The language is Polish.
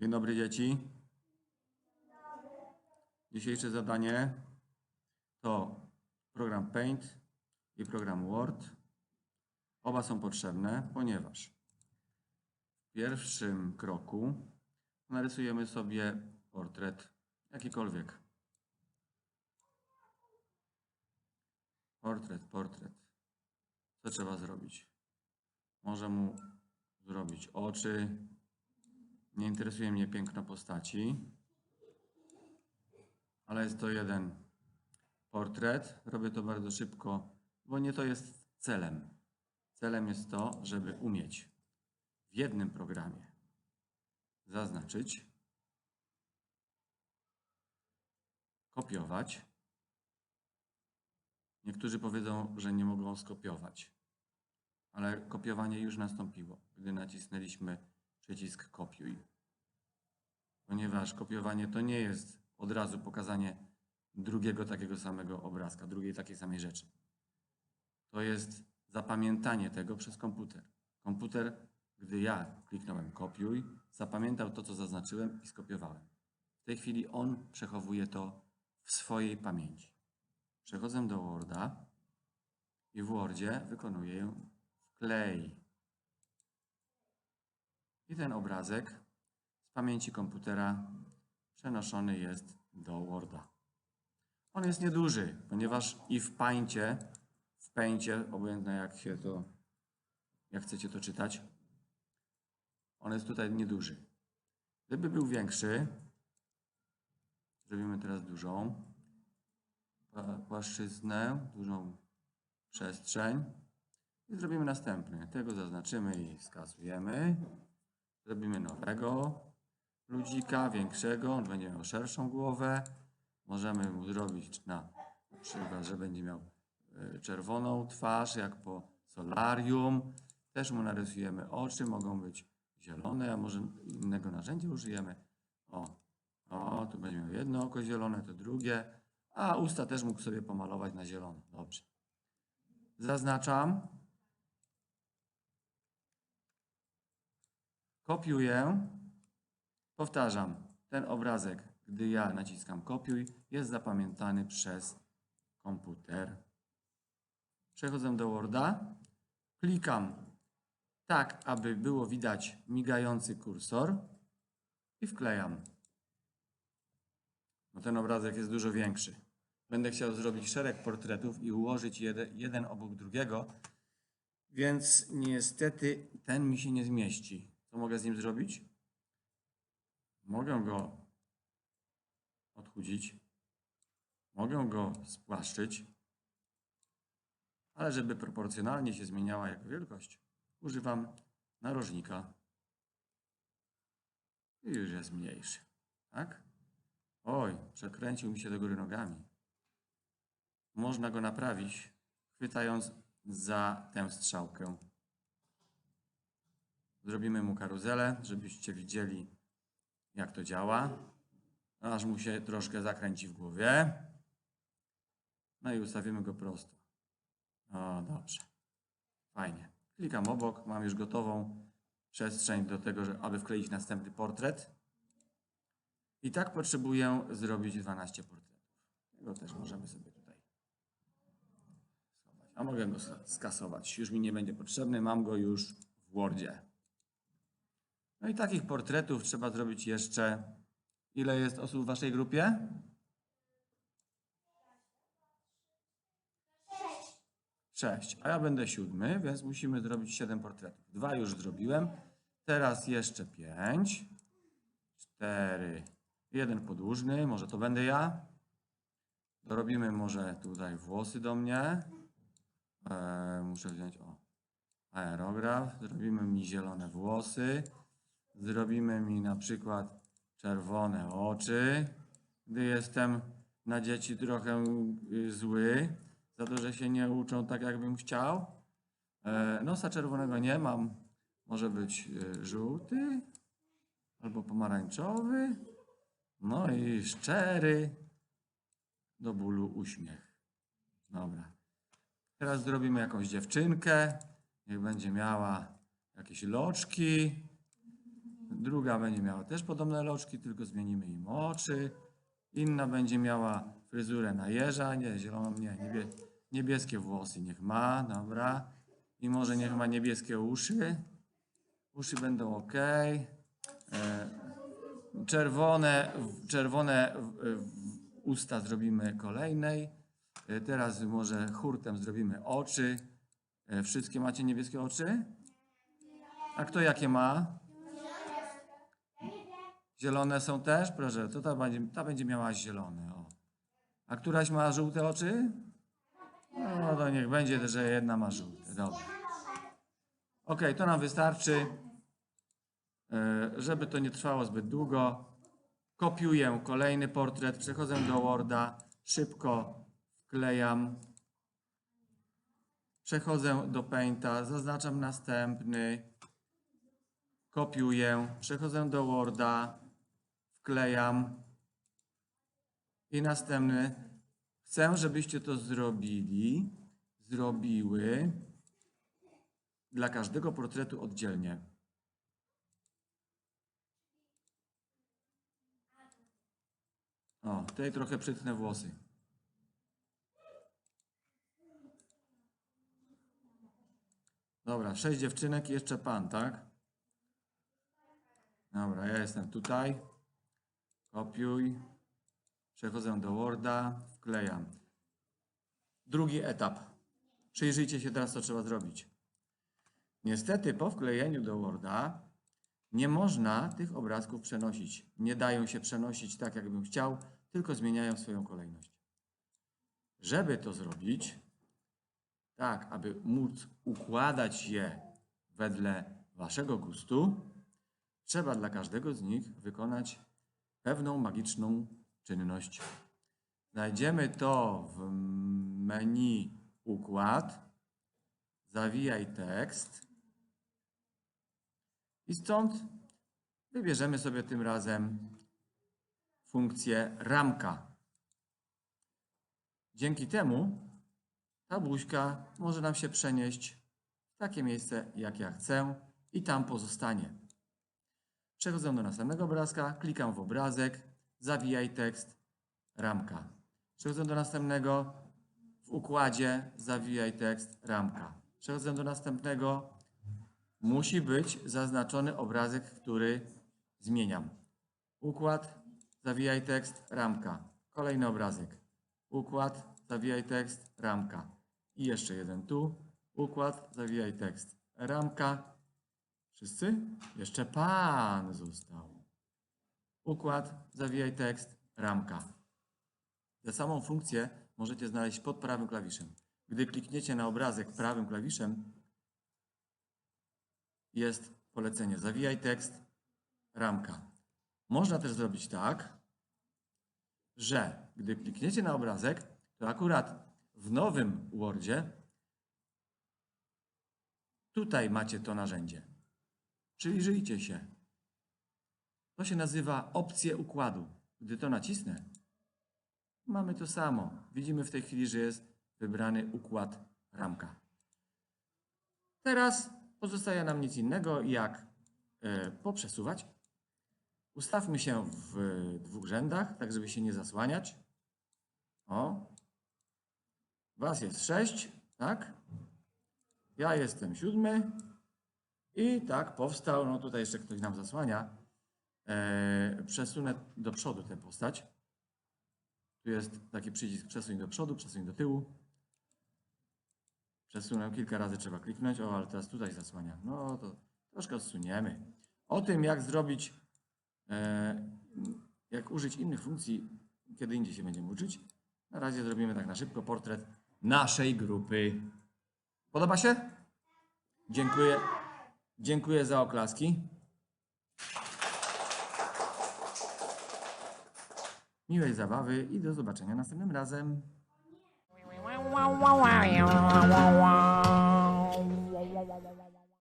Dzień dobry dzieci. Dzisiejsze zadanie to program Paint i program Word. Oba są potrzebne, ponieważ w pierwszym kroku narysujemy sobie portret jakikolwiek. Portret, portret. Co trzeba zrobić? Może mu zrobić oczy, nie interesuje mnie piękno postaci, ale jest to jeden portret. Robię to bardzo szybko, bo nie to jest celem. Celem jest to, żeby umieć w jednym programie zaznaczyć, kopiować. Niektórzy powiedzą, że nie mogą skopiować, ale kopiowanie już nastąpiło, gdy nacisnęliśmy przycisk kopiuj. Ponieważ kopiowanie to nie jest od razu pokazanie drugiego takiego samego obrazka, drugiej takiej samej rzeczy. To jest zapamiętanie tego przez komputer. Komputer, gdy ja kliknąłem kopiuj, zapamiętał to, co zaznaczyłem i skopiowałem. W tej chwili on przechowuje to w swojej pamięci. Przechodzę do Worda i w Wordzie wykonuję wklej. I ten obrazek z pamięci komputera przenoszony jest do Worda. On jest nieduży, ponieważ i w Paincie, w Paincie, obojętne jak się to, jak chcecie to czytać, on jest tutaj nieduży. Gdyby był większy, zrobimy teraz dużą pła- płaszczyznę, dużą przestrzeń i zrobimy następny. Tego zaznaczymy i skasujemy. Zrobimy nowego ludzika, większego, on będzie miał szerszą głowę. Możemy mu zrobić na, na przykład, że będzie miał e, czerwoną twarz, jak po solarium. Też mu narysujemy oczy, mogą być zielone, a może innego narzędzia użyjemy. O, o, tu będzie miał jedno oko zielone, to drugie, a usta też mógł sobie pomalować na zielono. Dobrze. Zaznaczam. Kopiuję. Powtarzam, ten obrazek, gdy ja naciskam kopiuj, jest zapamiętany przez komputer. Przechodzę do Worda. Klikam tak, aby było widać migający kursor i wklejam. No ten obrazek jest dużo większy. Będę chciał zrobić szereg portretów i ułożyć jeden, jeden obok drugiego, więc niestety ten mi się nie zmieści. Co mogę z nim zrobić? Mogę go odchudzić, mogę go spłaszczyć, ale żeby proporcjonalnie się zmieniała jego wielkość, używam narożnika i już jest mniejszy. Tak? Oj, przekręcił mi się do góry nogami. Można go naprawić, chwytając za tę strzałkę. Zrobimy mu karuzelę, żebyście widzieli, jak to działa. Aż mu się troszkę zakręci w głowie. No i ustawimy go prosto. O, dobrze. Fajnie. Klikam obok, mam już gotową przestrzeń do tego, aby wkleić następny portret. I tak potrzebuję zrobić 12 portretów. Tego też możemy sobie tutaj schować. A mogę go sk- skasować. Już mi nie będzie potrzebny, mam go już w Wordzie. No i takich portretów trzeba zrobić jeszcze. Ile jest osób w waszej grupie? Sześć. A ja będę siódmy, więc musimy zrobić siedem portretów. Dwa już zrobiłem. Teraz jeszcze pięć. Cztery. Jeden podłużny, może to będę ja. Dorobimy może tutaj włosy do mnie. E, muszę wziąć o aerograf. Zrobimy mi zielone włosy. Zrobimy mi na przykład czerwone oczy, gdy jestem na dzieci trochę y, zły, za to, że się nie uczą tak, jakbym chciał. E, nosa czerwonego nie mam. Może być y, żółty albo pomarańczowy. No i szczery do bólu uśmiech. Dobra. Teraz zrobimy jakąś dziewczynkę. Niech będzie miała jakieś loczki. Druga będzie miała też podobne loczki, tylko zmienimy im oczy. Inna będzie miała fryzurę na jeża, nie, zieloną, nie, niebie, niebieskie włosy niech ma, dobra. I może niech ma niebieskie uszy. Uszy będą ok. Czerwone, czerwone w- w- usta zrobimy kolejnej. E, Teraz może hurtem zrobimy oczy. E, Wszystkie macie niebieskie oczy? A kto jakie ma? Zielone są też? Proszę, to ta będzie, ta będzie miała zielone. O. A któraś ma żółte oczy? No to niech będzie, że jedna ma żółte. Dobra. Ok, to nam wystarczy. E, Żeby to nie trwało zbyt długo, kopiuję kolejny portret, przechodzę do Worda, szybko wklejam, przechodzę do Painta, zaznaczam następny, kopiuję, przechodzę do Worda, wklejam i następny. Chcę, żebyście to zrobili, zrobiły dla każdego portretu oddzielnie. O, tutaj trochę przytnę włosy. Dobra, sześć dziewczynek i jeszcze pan, tak? Dobra, ja jestem tutaj. Kopiuj. Przechodzę do Worda, wklejam. Drugi etap. Przyjrzyjcie się teraz, co trzeba zrobić. Niestety po wklejeniu do Worda nie można tych obrazków przenosić. Nie dają się przenosić tak, jakbym chciał, tylko zmieniają swoją kolejność. Żeby to zrobić, tak, aby móc układać je wedle waszego gustu, trzeba dla każdego z nich wykonać pewną magiczną czynność. Znajdziemy to w menu Układ, Zawijaj tekst i stąd wybierzemy sobie tym razem funkcję ramka. Dzięki temu ta buźka może nam się przenieść w takie miejsce, jak ja chcę i tam pozostanie. Przechodzę do następnego obrazka, klikam w obrazek, zawijaj tekst, ramka. Przechodzę do następnego, w układzie zawijaj tekst, ramka. Przechodzę do następnego, musi być zaznaczony obrazek, który zmieniam. Układ, zawijaj tekst, ramka. Kolejny obrazek. Układ, zawijaj tekst, ramka. I jeszcze jeden tu. Układ, zawijaj tekst, ramka. Wszyscy? Jeszcze pan został. Układ, zawijaj tekst, ramka. Tę samą funkcję możecie znaleźć pod prawym klawiszem. Gdy klikniecie na obrazek prawym klawiszem, jest polecenie zawijaj tekst, ramka. Można też zrobić tak, że gdy klikniecie na obrazek, to akurat w nowym Wordzie tutaj macie to narzędzie. Przyjrzyjcie się. To się nazywa opcje układu. Gdy to nacisnę, mamy to samo. Widzimy w tej chwili, że jest wybrany układ ramka. Teraz pozostaje nam nic innego, jak e, poprzesuwać. Ustawmy się w dwóch rzędach, tak żeby się nie zasłaniać. O. Was jest sześć, tak? Ja jestem siódmy. I tak powstał, no tutaj jeszcze ktoś nam zasłania. E, przesunę do przodu tę postać. Tu jest taki przycisk przesuń do przodu, przesuń do tyłu. Przesunę kilka razy, trzeba kliknąć. O, ale teraz tutaj zasłania. No to troszkę odsuniemy. O tym, jak zrobić, e, jak użyć innych funkcji, kiedy indziej się będziemy uczyć. Na razie zrobimy tak na szybko portret naszej grupy. Podoba się? Dziękuję. Dziękuję za oklaski. Miłej zabawy i do zobaczenia następnym razem. Wow, wow, wow, wow, wow, wow, wow, wow.